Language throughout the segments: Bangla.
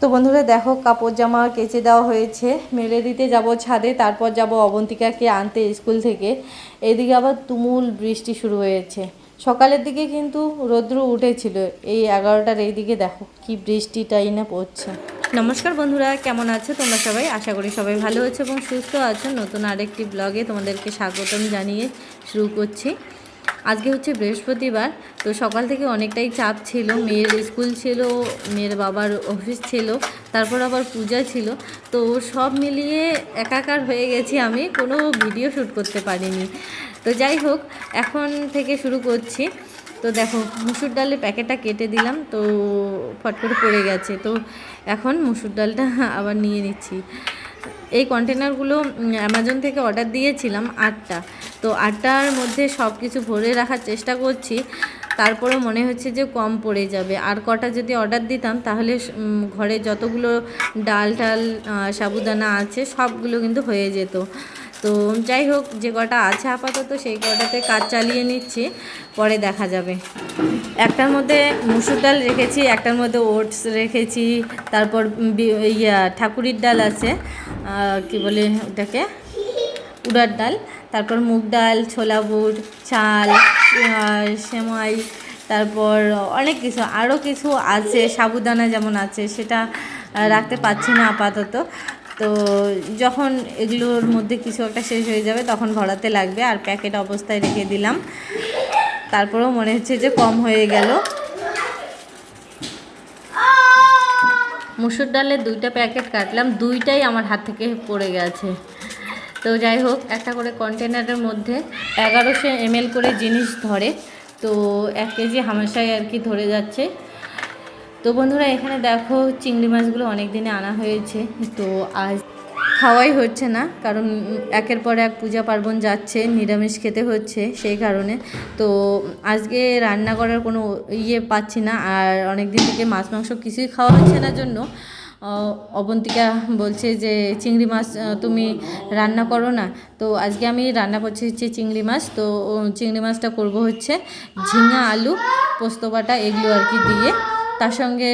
তো বন্ধুরা দেখো, কাপড় জামা কেচে দেওয়া হয়েছে। মেলে দিতে যাব ছাদে, তারপর যাব অবন্তিকাকে আনতে স্কুল থেকে। এদিকে আবার তুমুল বৃষ্টি শুরু হয়েছে। সকালের দিকে কিন্তু রৌদ্র উঠেছিল। এই এগারোটার এইদিকে দেখো, কি বৃষ্টিটাই না পড়ছে। নমস্কার বন্ধুরা, কেমন আছো তোমরা সবাই? আশা করি সবাই ভালো আছো এবং সুস্থ আছো। নতুন আরেকটি ব্লগে তোমাদেরকে স্বাগতম জানিয়ে শুরু করছি। আজকে হচ্ছে বৃহস্পতিবার, তো সকাল থেকে অনেকটাই চাপ ছিল, মেয়ের স্কুল ছিল, মেয়ের বাবার অফিস ছিল, তারপর আবার পূজা ছিল, তো সব মিলিয়ে একাকার হয়ে গেছি আমি, কোনো ভিডিও শ্যুট করতে পারিনি। তো যাই হোক, এখন থেকে শুরু করছি। তো দেখো, মুসুর ডালের প্যাকেটটা কেটে দিলাম, তো ফট করে পড়ে গেছে, তো এখন মুসুর ডালটা আবার নিয়ে নিচ্ছি। এই কন্টেনারগুলো অ্যামাজন থেকে অর্ডার দিয়েছিলাম আটটা। তো আটটার মধ্যে সব কিছু ভরে রাখার চেষ্টা করছি। তারপরে মনে হচ্ছে যে কম পড়ে যাবে। আর কটা যদি অর্ডার দিতাম, তাহলে ঘরে যতগুলো ডাল টাল সাবুদানা আছে, সবগুলো কিন্তু হয়ে যেত। তো যাই হোক, যে কটা আছে আপাতত সেই কটাতে কাজ চালিয়ে নিচ্ছি, পরে দেখা যাবে। একটার মধ্যে মুসুর ডাল রেখেছি, একটার মধ্যে ওটস রেখেছি, তারপর ইয়া, ঠাকুরির ডাল আছে কি বলে ওটাকে? উড়ার ডাল, তারপর মুগ ডাল, ছোলা বুট, চাল সেমাই, তারপর অনেক কিছু আরও কিছু আছে, সাবুদানা যেমন আছে, সেটা রাখতে পারছি না আপাতত। তো যখন এগুলোর মধ্যে কিছু একটা শেষ হয়ে যাবে, তখন ভরাতে লাগবে। আর প্যাকেট অবস্থায় রেখে দিলাম। তারপরেও মনে হচ্ছে যে কম হয়ে গেল। মুসুর ডালের দুইটা প্যাকেট কাটলাম। দুইটাই আমার হাত থেকে পড়ে গেছে। তো যাই হোক, একটা করে কন্টেনারের মধ্যে এগারোশো এমএল করে জিনিস ধরে। তো এক কেজি হামেশাই আর কি ধরে যাচ্ছে। তো বন্ধুরা, এখানে দেখো চিংড়ি মাছগুলো অনেক দিনে আনা হয়েছে। তো আজ খাওয়াই হচ্ছে না, কারণ একের পর এক পূজা পার্বণ যাচ্ছে, নিরামিষ খেতে হচ্ছে সেই কারণে। তো আজকে রান্না করার কোনো ইয়ে পাচ্ছি না, আর অনেক দিন থেকে মাছ মাংস কিছুই খাওয়া হচ্ছে না জন্য। অবন্তিকা বলছে যে, চিংড়ি মাছ তুমি রান্না করো না। তো আজকে আমি রান্না করছি হচ্ছে চিংড়ি মাছ। তো চিংড়ি মাছটা করব হচ্ছে ঝিঙা আলু, পোস্ত বাটা, এগুলো আর কি দিয়ে। তার সঙ্গে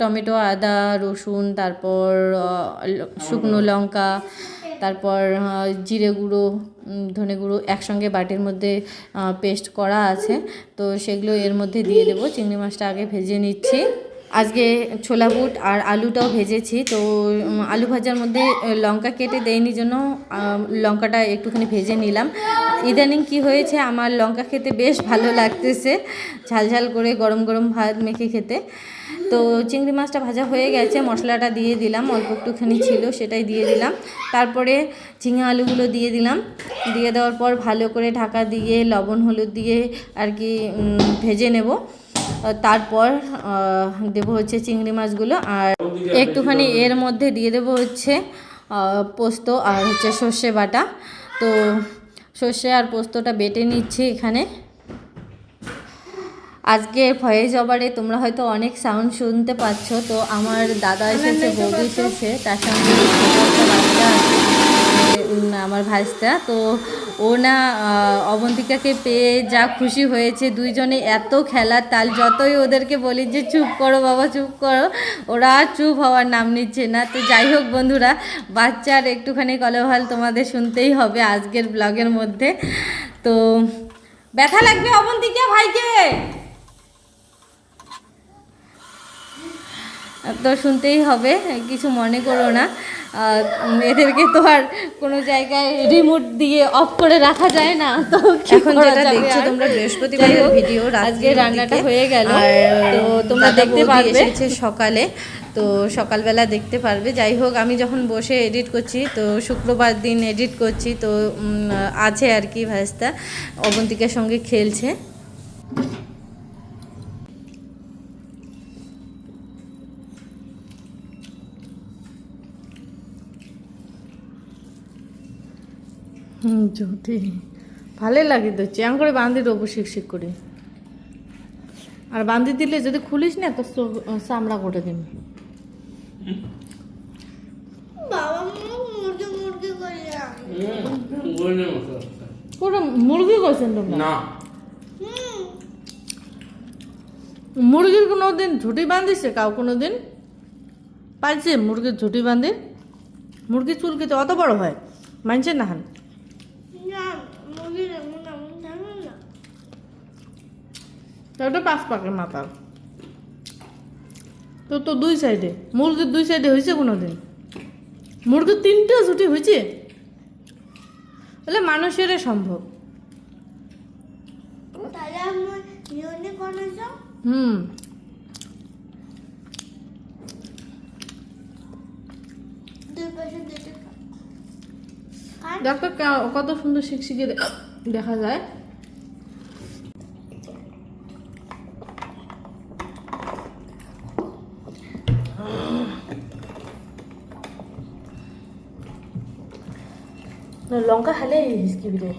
টমেটো, আদা, রসুন, তারপর শুকনো লঙ্কা, তারপর জিরে গুঁড়ো ধনে গুঁড়ো একসঙ্গে বাটির মধ্যে পেস্ট করা আছে। তো সেগুলো এর মধ্যে দিয়ে দেবো। চিংড়ি মাছটা আগে ভেজে নিচ্ছি। আজকে ছোলা বুট আর আলুটাও ভেজেছি। তো আলু ভাজার মধ্যে লঙ্কা কেটে দেয়নি জন্য লঙ্কাটা একটুখানি ভেজে নিলাম। ইদানিং কি হয়েছে, আমার লঙ্কা খেতে বেশ ভালো লাগতেছে, ঝাল ঝাল করে গরম গরম ভাত মেখে খেতে। তো, চিংড়ি মাছটা ভাজা হয়ে গেছে, মশলাটা দিয়ে দিলাম, অল্প একটুখানি ছিল, সেটাই দিয়ে দিলাম। তারপরে ঝিঙে আলুগুলো দিয়ে দিলাম। দিয়ে দেওয়ার পর ভালো করে ঢাকা দিয়ে, লবণ হলুদ দিয়ে আর কি ভেজে নেব। তারপর দেবো হচ্ছে চিংড়ি মাছগুলো আর একটুখানি এর মধ্যে দিয়ে দেবো হচ্ছে পোস্ত আর হচ্ছে সর্ষে বাটা। তো সর্ষে আর পোস্তটা বেটে নিচ্ছি এখানে। আজকে ভয়েস ওভারে তোমরা হয়তো অনেক সাউন্ড শুনতে পাচ্ছ তো আমার দাদা এসেছে বৌদি এসেছে তার সঙ্গে আমার ভাইসটা। তো ও না অবন্তিকাকে পেয়ে যা খুশি হয়েছে, দুইজনে এত খেলার তাল, যতই ওদেরকে বলি যে, চুপ করো বাবা, চুপ করো। ওরা চুপ হওয়ার নাম নিচ্ছে না। তো যাই হোক বন্ধুরা, বাচ্চার একটুখানি কলভাল তোমাদের শুনতেই হবে আজকের ব্লগের মধ্যে। তো ব্যথা লাগবে অবন্তিকা ভাইকে? তো শুনতেই হবে, কিছু মনে করো না। উম, তো আর কোনো জায়গায় রিমোট দিয়ে অফ করে রাখা যায় না তো এখন যেটা দেখছ তোমরা বৃহস্পতিবারের হোক, ভিডিও আজকে রান্নাটা হয়ে গেল তো তোমরা দেখতে পারবে। এসেছে সকালে তো সকালবেলা দেখতে পারবে। যাই হোক আমি যখন বসে এডিট করছি তো শুক্রবার দিন এডিট করছি তো আছে আর কি ভাস্তা অবন্তিকার সঙ্গে খেলছে। হুম যদি। ভালো লাগে তো চ্যাং করে বাঁধি দেবো শিক শিক করে। আর বাঁধি দিলে যদি খুলিস না তো চামড়া করে দিবি। বাবা মুরগি মুরগি করে পুরো মুরগি করছেন তোমরা? মুরগির কোনো দিন ঝুটি বাঁধিছে কাউ কোনো দিন পাইছে মুরগির ঝুটি বাঁধে মুরগির চুল কিন্তু অত বড় হয়? মানছে না হান না মুরগির এমন এমন থাকে না ওটা পাঁচ পাকের মাথার তো তো দুই সাইডে। মুরগির দুই সাইডে হয়েছে কোনো দিন মুরগির তিনটে ছুটি হয়েছে? বলে মানুষের সম্ভব। হুম। কা- কত সুন্দর দে- দেখা যায়। লঙ্কা হালে হিসকি বিরে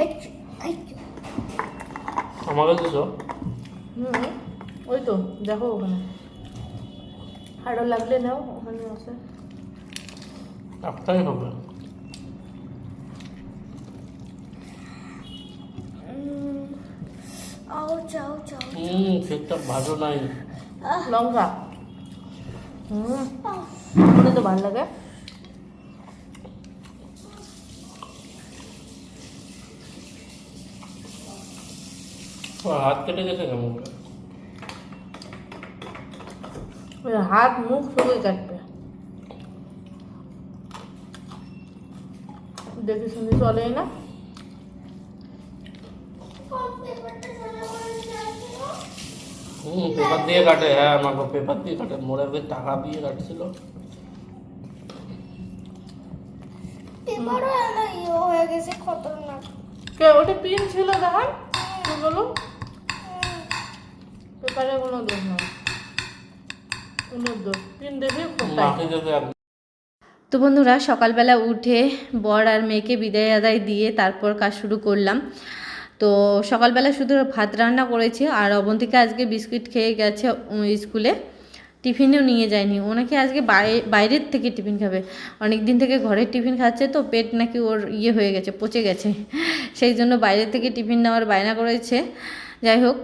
এই এই আমাকে দিছো হুম ওই তো দেখো ওখানে হাড়ো লাগলে নাও ওখানে আছে একটাই হবে আও চাও চাও হুম ঠিকটা ভালো নাই লঙ্কা হুম মনে তো ভালো লাগে হাত কেটে গেছে কেমন হাত মুখ সবই কাটবে। দেখে শুনে চলে না? হুম পেপার দিয়ে কাটে হ্যাঁ আমাকে পেপার দিয়ে কাটে। মোড়ে টাকা দিয়ে কাটছিল। ইয়ে হয়ে কে ওটা পিন ছিল দেখান কি বলো? পেপারে কোনো দোষ নাই। কোনো দোষ। পিন দেখে তো বন্ধুরা সকালবেলা উঠে বর আর মেয়েকে বিদায় আদায় দিয়ে তারপর কাজ শুরু করলাম। তো সকালবেলা শুধু ভাত রান্না করেছি আর অবন্তিকা আজকে বিস্কুট খেয়ে গেছে স্কুলে। টিফিনেও নিয়ে যায়নি। ওনাকে আজকে বাইরে বাইরের থেকে টিফিন খাবে। অনেক দিন থেকে ঘরের টিফিন খাচ্ছে তো পেট নাকি ওর ইয়ে হয়ে গেছে পচে গেছে। সেই জন্য বাইরের থেকে টিফিন নেওয়ার বায়না করেছে। যাই হোক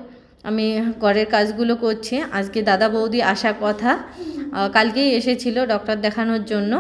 আমি ঘরের কাজগুলো করছি। আজকে দাদা বৌদি আসা কথা। কালকেই এসেছিল ডক্টর দেখানোর জন্য।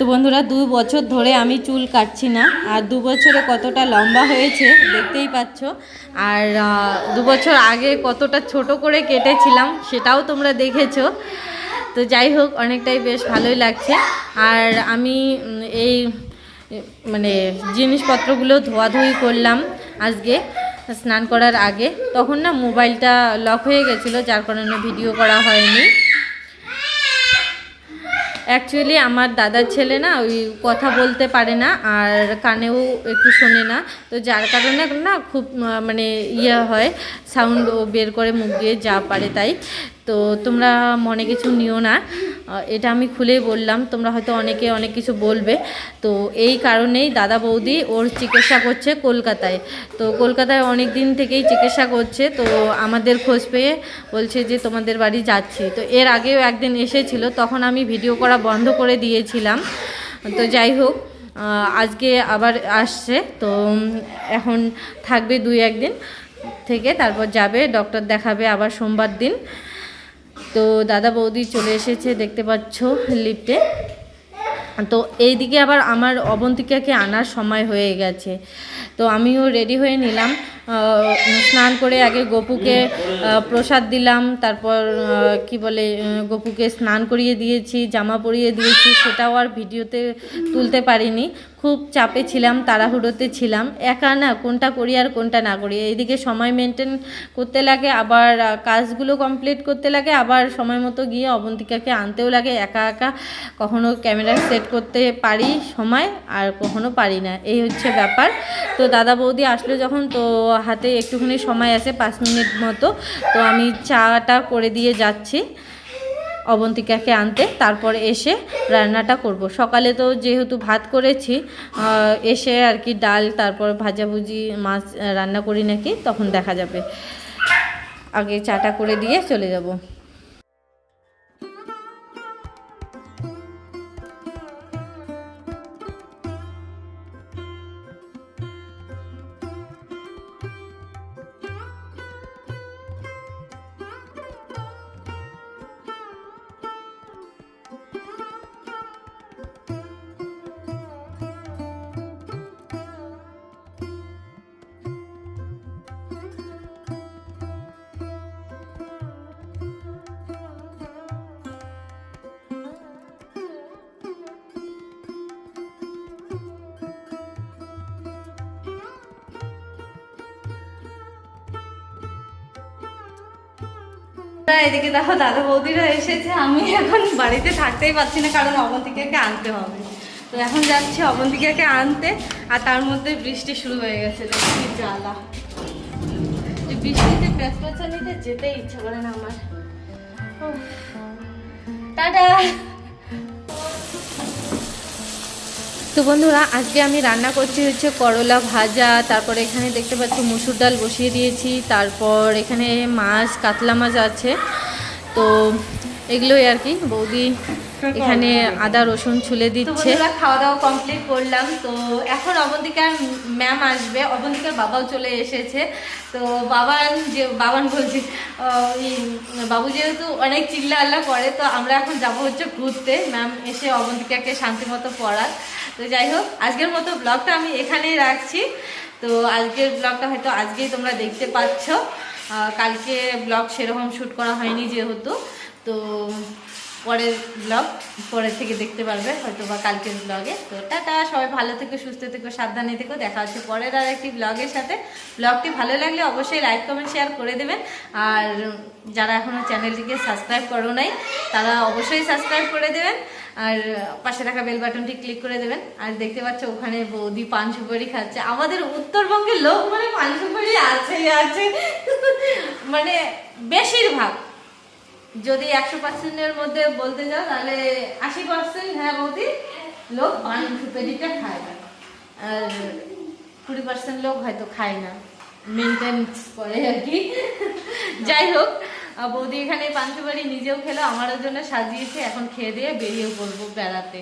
তো বন্ধুরা, দু বছর ধরে আমি চুল কাটছি না। আর দু বছরে কতটা লম্বা হয়েছে দেখতেই পাচ্ছ। আর দু বছর আগে কতটা ছোট করে কেটেছিলাম সেটাও তোমরা দেখেছ। তো যাই হোক, অনেকটাই বেশ ভালোই লাগছে। আর আমি এই মানে জিনিসপত্রগুলো ধোয়াধুয়ি করলাম আজকে, স্নান করার আগে। তখন না মোবাইলটা লক হয়ে গেছিল, যার কারণে ভিডিও করা হয়নি। অ্যাকচুয়ালি আমার দাদার ছেলে না ওই কথা বলতে পারে না আর কানেও একটু শোনে না। তো যার কারণে না খুব মানে ইয়ে হয় সাউন্ড বের করে মুখ দিয়ে যা পারে তাই। তো তোমরা মনে কিছু নিও না। এটা আমি খুলেই বললাম, তোমরা হয়তো অনেকে অনেক কিছু বলবে। তো এই কারণেই দাদা বৌদি ওর চিকিৎসা করছে কলকাতায়। তো কলকাতায় অনেক দিন থেকেই চিকিৎসা করছে, তো আমাদের খোঁজ পেয়ে বলছে যে তোমাদের বাড়ি যাচ্ছি। তো এর আগেও একদিন এসেছিল, তখন আমি ভিডিও করা বন্ধ করে দিয়েছিলাম। তো যাই হোক আজকে আবার আসছে, তো এখন থাকবে দুই একদিন থেকে, তারপর যাবে ডক্টর দেখাবে আবার সোমবার দিন। তো দাদা বৌদি চলে এসেছে, দেখতে পাচ্ছ লিফটে। তো এইদিকে আবার আমার অবন্তিকাকে আনার সময় হয়ে গেছে। তো আমিও রেডি হয়ে নিলাম। স্নান করে আগে গপুকে প্রসাদ দিলাম, তারপর কি বলে গপুকে স্নান করিয়ে দিয়েছি, জামা পরিয়ে দিয়েছি, সেটাও আর ভিডিওতে তুলতে পারিনি। খুব চাপে ছিলাম, তাড়াহুড়োতে ছিলাম। একা না, কোনটা করি আর কোনটা না করি। এইদিকে সময় মেনটেন করতে লাগে, আবার কাজগুলো কমপ্লিট করতে লাগে, আবার সময় মতো গিয়ে অবন্তিকাকে আনতেও লাগে। একা একা কখনো ক্যামেরা সেট করতে পারি সময়, আর কখনো পারি না। এই হচ্ছে ব্যাপার। তো দাদা বৌদি আসলো যখন, তো হাতে একটুখানি সময় আছে, পাঁচ মিনিট মতো। তো আমি চাটা করে দিয়ে যাচ্ছি অবন্তিকাকে আনতে। তারপর এসে রান্নাটা করব। সকালে তো যেহেতু ভাত করেছি এসে আর কি ডাল, তারপর ভাজাভুজি, মাছ রান্না করি নাকি, তখন দেখা যাবে। আগে চাটা করে দিয়ে চলে যাব। এদিকে দেখো দাদা বৌদিরা এসেছে। আমি এখন বাড়িতে থাকতেই পারছি না, কারণ অবন্তিকাকে আনতে হবে। তো এখন যাচ্ছি অবন্তিকাকে আনতে, আর তার মধ্যে বৃষ্টি শুরু হয়ে গেছে। দেখো জ্বালা। বৃষ্টিতে প্যাচ প্যাচানিতে যেতে ইচ্ছা করে না আমার। টাটা। তো বন্ধুরা আজকে আমি রান্না করছি হচ্ছে করলা ভাজা তারপরে এখানে দেখতে পাচ্ছ মুসুর ডাল বসিয়ে দিয়েছি তারপর এখানে মাছ কাতলা মাছ আছে। তো এগুলোই আর কি বৌদি এখানে আদা রসুন ছুলে দিচ্ছে। খাওয়া দাওয়া কমপ্লিট করলাম। তো এখন অবন্তিকার ম্যাম আসবে অবন্তিকার বাবাও চলে এসেছে। তো বাবান যে বাবান বলছি বাবু যেহেতু অনেক চিল্লা আল্লাহ করে তো আমরা এখন যাব হচ্ছে ঘুরতে। ম্যাম এসে অবন্তিকাকে শান্তি মতো পড়ার তো যাই হোক, আজকের মতো ব্লগটা আমি এখানেই রাখছি। তো আজকের ব্লগটা হয়তো আজকেই তোমরা দেখতে পাচ্ছ। কালকে ব্লগ সেরকম শ্যুট করা হয়নি যেহেতু। তো পরের ব্লগ পরের থেকে দেখতে পারবে হয়তো বা কালকের ব্লগে তো টাটা, সবাই ভালো থেকো, সুস্থ থেকো, সাবধানে থেকো। দেখা হচ্ছে পরের আর একটি ব্লগের সাথে। ব্লগটি ভালো লাগলে অবশ্যই লাইক কমেন্ট শেয়ার করে দেবেন। আর যারা এখনও চ্যানেলটিকে সাবস্ক্রাইব করো নাই, তারা অবশ্যই সাবস্ক্রাইব করে দেবেন। আর পাশে থাকা বেল বাটনটি ক্লিক করে দেবেন। আর দেখতে পাচ্ছ ওখানে বৌদি পান সুপারি খাচ্ছে। আমাদের উত্তরবঙ্গের লোক মানে পান সুপারি আছেই, আছে। মানে বেশিরভাগ। যদি একশো পার্সেন্টের মধ্যে বলতে যাও, তাহলে আশি পার্সেন্ট হ্যাঁ বৌদি? লোক পান সুপারিটা খায় না। আর কুড়ি পার্সেন্ট লোক হয়তো খায় না। মেনটেন্স করে আর কি। যাই হোক বৌদি এখানে পাঞ্চুবাড়ি নিজেও খেলো আমারও জন্য সাজিয়েছে এখন খেয়ে দিয়ে বেরিয়ে পড়ব বেড়াতে।